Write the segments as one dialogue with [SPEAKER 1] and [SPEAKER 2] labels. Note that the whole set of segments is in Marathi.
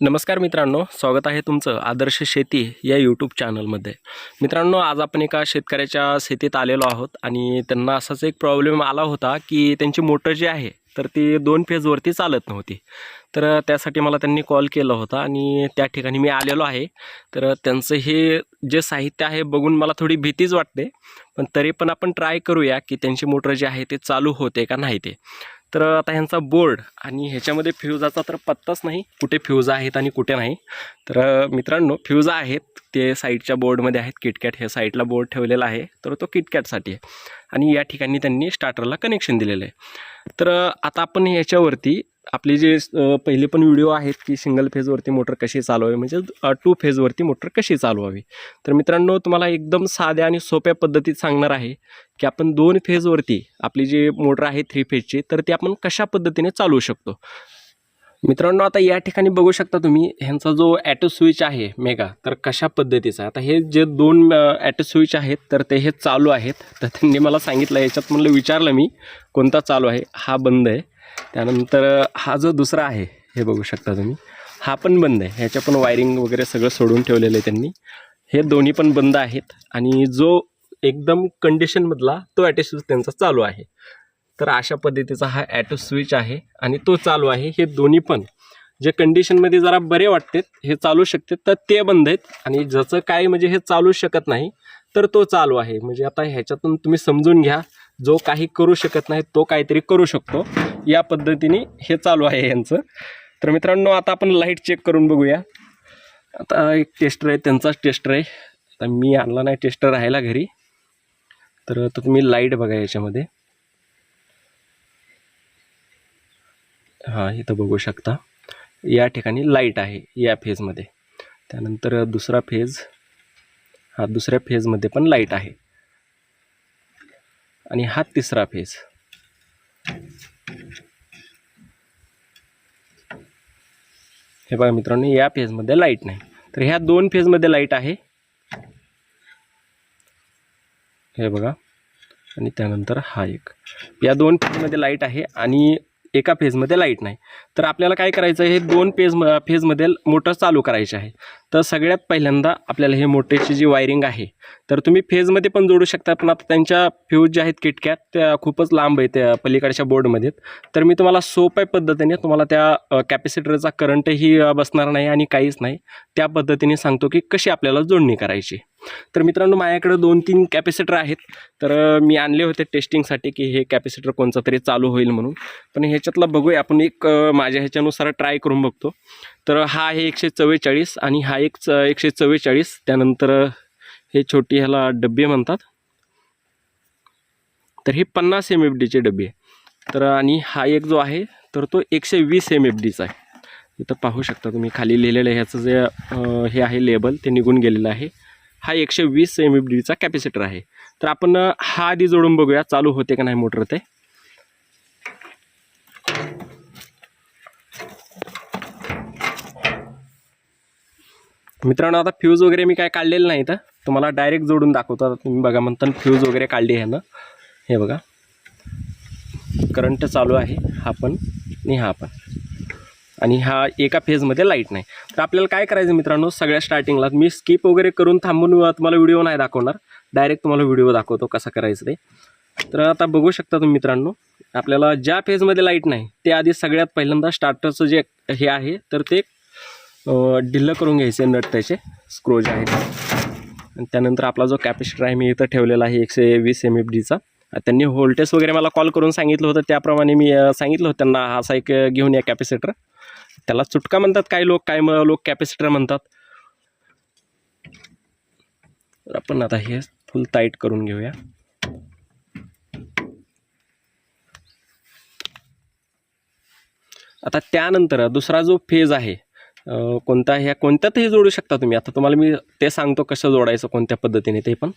[SPEAKER 1] नमस्कार मित्रांनो स्वागत आहे तुमचं आदर्श शेती या यूट्यूब चॅनलमध्ये मित्रांनो आज आपण एका शेतकऱ्याच्या शेतीत आलेलो आहोत आणि त्यांना असाच एक प्रॉब्लेम आला होता की त्यांची मोटर जी आहे तर ती दोन फेजवरती चालत नव्हती. तर त्यासाठी मला त्यांनी कॉल केला होता आणि त्या ठिकाणी मी आलेलो आहे. तर त्यांचं हे जे साहित्य आहे बघून मला थोडी भीतीच वाटते पण तरी पण आपण ट्राय करूया की त्यांची मोटर जी आहे ते चालू होते का नाही ते. तर आता ह्यांचा बोर्ड आणि ह्याच्यामध्ये फ्यूजाचा तर पत्ताच नाही कुठे फ्यूज आहेत आणि कुठे नाही. तर मित्रांनो फ्यूज आहेत ते साईडच्या बोर्डमध्ये आहेत किटकॅट हे साईडला बोर्ड ठेवलेला आहे तर तो किटकॅटसाठी आहे. आणि या ठिकाणी त्यांनी स्टार्टरला कनेक्शन दिलेलं आहे. तर आता आपण ह्याच्यावरती आपले जे पहिले पण व्हिडिओ आहेत की सिंगल फेजवरती मोटर कशी चालवावी म्हणजे टू फेजवरती मोटर कशी चालवावी. तर मित्रांनो तुम्हाला एकदम साध्या आणि सोप्या पद्धतीत सांगणार आहे की आपण दोन फेजवरती आपली जी मोटर आहे थ्री फेजची तर ती आपण कशा पद्धतीने चालवू शकतो. मित्रांनो आता या ठिकाणी बघू शकता तुम्ही ह्यांचा जो ॲटो स्विच आहे मेगा तर कशा पद्धतीचा आता हे जे दोन ॲटो स्विच आहेत तर ते हे चालू आहेत. तर त्यांनी मला सांगितलं याच्यात म्हणलं विचारलं मी कोणता चालू आहे? हा बंद आहे. त्यानंतर हा जो दुसरा आहे हे बघू शकता तुम्ही. हा पण बंद आहे. ह्याच्या पण वायरिंग वगैरे सगळं सोडून ठेवलेलं आहे त्यांनी. हे दोन्ही पण बंद आहेत आणि जो एकदम कंडिशनमधला तो ॲटो स्विच त्यांचा चालू आहे. तर अशा पद्धतीचा हा ॲटो स्विच आहे आणि तो चालू आहे. हे दोन्ही पण. जे कंडिशनमध्ये जरा बरे वाटतात हे चालू शकतात तर ते बंद आहेत. आणि ज्याचं काय म्हणजे हे चालू शकत नाही तर तो चालू आहे. म्हणजे आता ह्याच्यातून तुम्ही समजून घ्या. जो काही करू शकत नाही तो काहीतरी करू शकतो. या पद्धतीने हे चालू आहे यांचं. तर मित्रांनो आता आपण लाइट चेक करून बघूया. आता एक टेस्टर आहे त्यांचाच टेस्टर आहे. आता मी आणला नाही टेस्टर राहायला घरी. तर आता तुम्ही लाइट बघा याच्यामध्ये. हां इथं बघू शकता. या ठिकाणी लाइट आहे या फेजमध्ये त्यानंतर दुसरा फेज हा दुसऱ्या फेजमध्ये पण लाइट आहे. आणि हा तिसरा फेज हे बघा मित्रांनो या फेजमध्ये लाइट नाही. तर ह्या दोन फेजमध्ये लाइट आहे. हे बघा. आणि त्यानंतर हा एक. या दोन फेजमध्ये लाइट आहे आणि एका फेजमध्ये लाइट नाही. तर आपल्याला काय करायचं आहे? हे दोन फेज फेजमध्ये मोटर चालू करायचे आहे. तर सगळ्यात पहिल्यांदा आपल्याला हे मोटरची जी वायरिंग आहे तर तुम्ही फेजमध्ये पण जोडू शकता पण आता त्यांच्या फ्यूज ज्या आहेत किटक्यात त्या खूपच लांब आहे त्या पलीकडच्या बोर्डमध्ये तर मी तुम्हाला सोप्या पद्धतीने तुम्हाला त्या कॅपॅसिटरचा करंटही बसणार नाही आणि काहीच नाही. त्या पद्धतीने सांगतो की कशी आपल्याला जोडणी करायची. तर मित्रांनो माझ्याकडे दोन तीन कॅपॅसिटर आहेत. तर मी आणले होते टेस्टिंगसाठी की हे कॅपॅसिटर कोणचं तरी चालू होईल म्हणून. पण ह्याच्यातलं बघूया आपण एक माझ्या ह्याच्यानुसार ट्राय करून बघतो. तर हा आहे एकशे चव्वेचाळीस आणि हा एक च एकशे चव्वेचाळीस. त्यानंतर हे छोटी ह्याला डब्बे म्हणतात. तर हे पन्नास एम एफ डीचे डबे तर आणि हा एक जो आहे तर तो एकशे वीस एम एफ डीचा आहे. इथं पाहू शकता तुम्ही खाली लिहिलेलं आहे ह्याचं जे हे आहे लेबल ते निघून गेलेलं आहे. हा एकशे वीस एम एफ डीचा कॅपॅसिटर आहे. तर आपण हा आधी जोडून बघूया चालू होते का नाही मोटर ते. मित्रांनो आता फ्यूज वगैरे मी काय काढलेलं नाही तर तुम्हाला डायरेक्ट जोडून दाखवतो. आता तुम्ही बघा म्हणता फ्यूज वगैरे काढली आहे ना. हे बघा. करंट चालू आहे. हा पण आणि हा पण. आणि हा एका फेजमध्ये लाइट नाही. तर आपल्याला काय करायचं मित्रांनो? सगळ्या स्टार्टिंगला मी स्किप वगैरे करून थांबून तुम्हाला व्हिडिओ नाही दाखवणार. डायरेक्ट तुम्हाला व्हिडिओ दाखवतो कसा करायचं ते. तर आता बघू शकता तुम्ही मित्रांनो आपल्याला ज्या फेजमध्ये लाइट नाही ते आधी सगळ्यात पहिल्यांदा स्टार्टरचं जे हे आहे तर ते ढिल्लं करून घ्यायचे नट त्याचे स्क्रो जे आहेत. आणि त्यानंतर आपला जो कॅपॅसिटर आहे मी इथं ठेवलेला आहे एकशे वीस एम एफ डीचा त्यांनी व्होल्टेज वगैरे मला कॉल करून सांगितलं होतं त्याप्रमाणे मी सांगितलं होतं त्यांना हा असा एक घेऊन या कॅपॅसिटर त्याला चुटका म्हणतात काही लोक काय म- लोक कॅपॅसिटर म्हणतात. आपण आता हे फुल टाईट करून घेऊया. आता त्यानंतर दुसरा जो फेज आहे कोणता ह्या कोणत्यातही जोडू शकता तुम्ही? आता तुम्हाला मी ते सांगतो कसं जोडायचं कोणत्या पद्धतीने ते पण.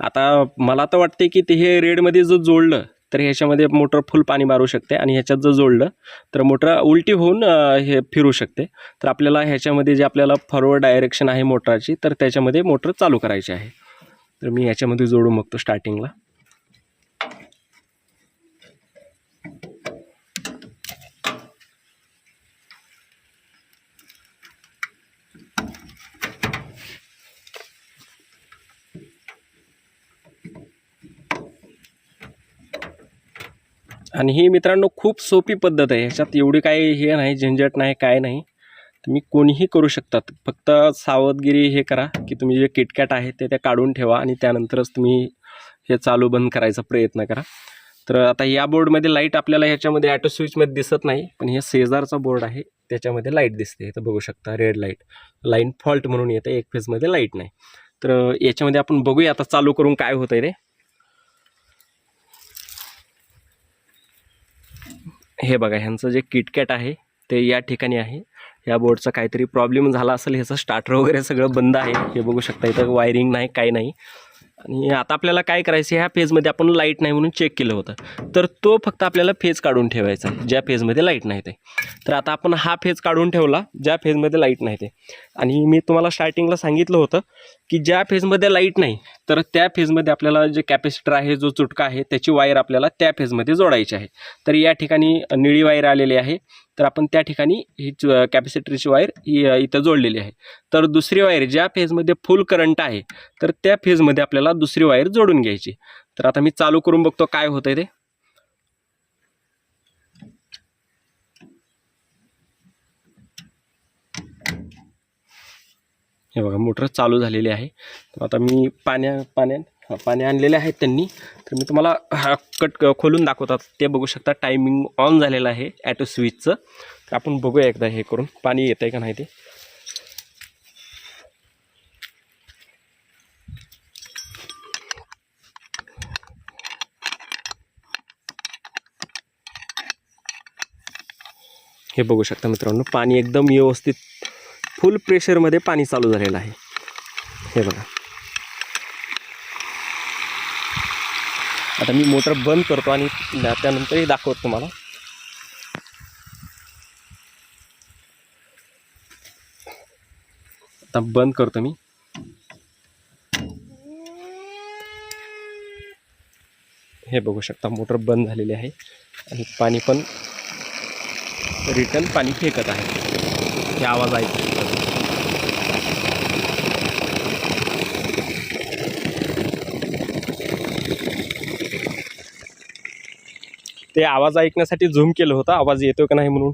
[SPEAKER 1] आता मला तर वाटते की ते हे रेडमध्ये जो जोडलं तर ह्याच्यामध्ये मोटर फुल पाणी मारू शकते आणि ह्याच्यात जर जोडलं तर मोटर उलटी होऊन हे फिरू शकते. तर आपल्याला ह्याच्यामध्ये जे आपल्याला फॉरवर्ड डायरेक्शन आहे मोटरची तर त्याच्यामध्ये मोटर चालू करायची आहे. तर मी ह्याच्यामध्ये जोडू बघतो स्टार्टिंगला आणि ही मित्रांनो खूप सोपी पद्धत आहे. ह्याच्यात एवढी काही हे नाही झंझट नाही काय नाही. तुम्ही कोणीही करू शकतात. फक्त सावधगिरी हे करा की तुम्ही जे किटकॅट आहे ते त्या काढून ठेवा आणि त्यानंतरच तुम्ही हे चालू बंद करायचा प्रयत्न करा. तर आता या बोर्डमध्ये लाइट आपल्याला ह्याच्यामध्ये ॲटो स्विचमध्ये दिसत नाही पण हे शेजारचा बोर्ड आहे. त्याच्यामध्ये लाइट दिसते. तर बघू शकता रेड लाइट लाईन फॉल्ट म्हणून येते. एक फेजमध्ये लाइट नाही. तर याच्यामध्ये आपण बघूया आता चालू करून काय होतं आहे ते. हे बघा ह्यांचं जे किटकॅट आहे ते या ठिकाणी आहे. या बोर्डचा काहीतरी प्रॉब्लेम झाला असेल ह्याचं स्टार्टर वगैरे सगळं बंद आहे. हे बघू शकता इथं वायरिंग नाही काही नाही. आणि आता आपल्याला काय करायचं ह्या फेजमध्ये आपण लाइट नाही म्हणून चेक केलं होतं. तर तो फक्त आपल्याला फेज काढून ठेवायचा आहे ज्या फेजमध्ये लाइट नाही ते. तर आता आपण हा फेज काढून ठेवला ज्या फेजमध्ये लाइट नाही ते. आणि मी तुम्हाला स्टार्टिंगला सांगितलं होतं की ज्या फेजमध्ये लाइट नाही तर त्या फेजमध्ये आपल्याला जे कॅपॅसिटर आहे जो चुटका आहे त्याची वायर आपल्याला त्या फेजमध्ये जोडायची आहे. तर या ठिकाणी निळी वायर आलेली आहे. तर आपण त्या ठिकाणी ही कॅपॅसिटरची वायर ही इथं जोडलेली आहे. तर दुसरी वायर ज्या फेजमध्ये फुल करंट आहे तर त्या फेजमध्ये आपल्याला दुसरी वायर जोडून घ्यायची. तर आता मी चालू करून बघतो काय होतं ते. हे बघा मोटर चालू झालेली आहे. आता मी पाण्या पाण्या पाणी आणलेले आहेत त्यांनी. तर मी तुम्हाला कट खोलून दाखवतात. ते बघू शकता टायमिंग ऑन झालेलं आहे ॲटो स्विचचं तर आपण बघूया एकदा हे करून पाणी येतं आहे का नाही ते. हे बघू शकता मित्रांनो पाणी एकदम व्यवस्थित फुल प्रेशरमध्ये पाणी चालू झालेलं आहे. हे बघा. आता मी मोटर बंद करतो आणि त्यानंतरही दाखवतो तुम्हाला. आता बंद करतो मी. हे बघू शकता मोटर बंद झालेली आहे. आणि पाणी पण रिटर्न पाणी फेकत आहे. हे आवाज ऐकतो ते आवाज ऐकण्यासाठी झूम केलं होतं. आवाज येतो का नाही म्हणून.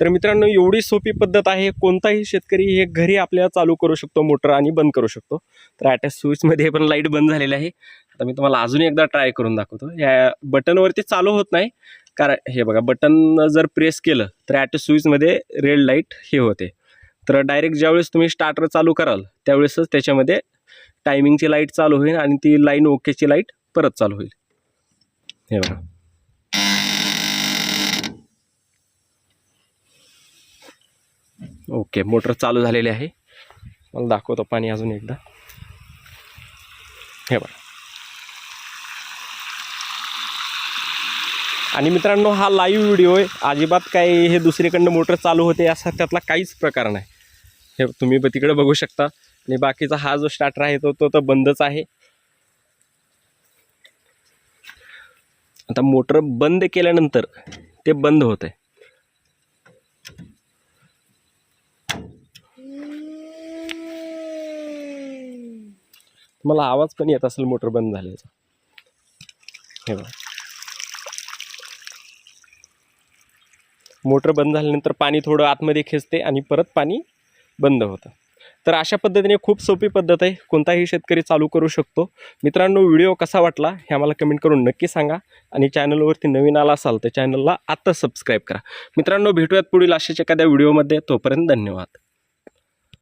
[SPEAKER 1] तर मित्रांनो एवढी सोपी पद्धत आहे. कोणताही शेतकरी हे घरी आपल्याला चालू करू शकतो मोटर आणि बंद करू शकतो. तर ॲटॅच स्विचमध्ये पण लाइट बंद झालेली आहे. आता मी तुम्हाला अजून एकदा ट्राय करून दाखवतो. या बटनवरती चालू होत नाही. कारण हे बघा बटन जर प्रेस केलं तर ॲटो स्विचमध्ये रेड लाइट हे होते. तर डायरेक्ट ज्यावेळेस तुम्ही स्टार्टर चालू कराल त्यावेळेसच त्याच्यामध्ये टायमिंगची लाइट चालू होईल आणि ती लाईन ओकेची लाइट परत चालू होईल. हे बघा ओके मोटर चालू झालेली आहे. मला दाखवतो पाणी अजून एकदा. हे बघा. आणि मित्रांनो हा लाईव्ह व्हिडिओ आहे. अजिबात काही हे दुसरीकडनं मोटर चालू होते असा त्यातला काहीच प्रकार नाही. हे तुम्ही तिकडे बघू शकता. आणि बाकीचा हा जो स्टार्टर आहे तो तो तर बंदच आहे. आता मोटर बंद केल्यानंतर ते बंद होत आहे मला आवाज पण येत असेल मोटर बंद झाल्याचा. हे बघा. मोटर बंद झाल्यानंतर पाणी थोडं आतमध्ये खेचते आणि परत पाणी बंद होतं. तर अशा पद्धतीने खूप सोपी पद्धत आहे. कोणताही शेतकरी चालू करू शकतो. मित्रांनो व्हिडिओ कसा वाटला हे आम्हाला कमेंट करून नक्की सांगा आणि चॅनलवरती नवीन आला असाल तर चॅनलला आत्ता सबस्क्राईब करा. मित्रांनो भेटूयात पुढील अशाच एखाद्या व्हिडिओमध्ये. तोपर्यंत धन्यवाद.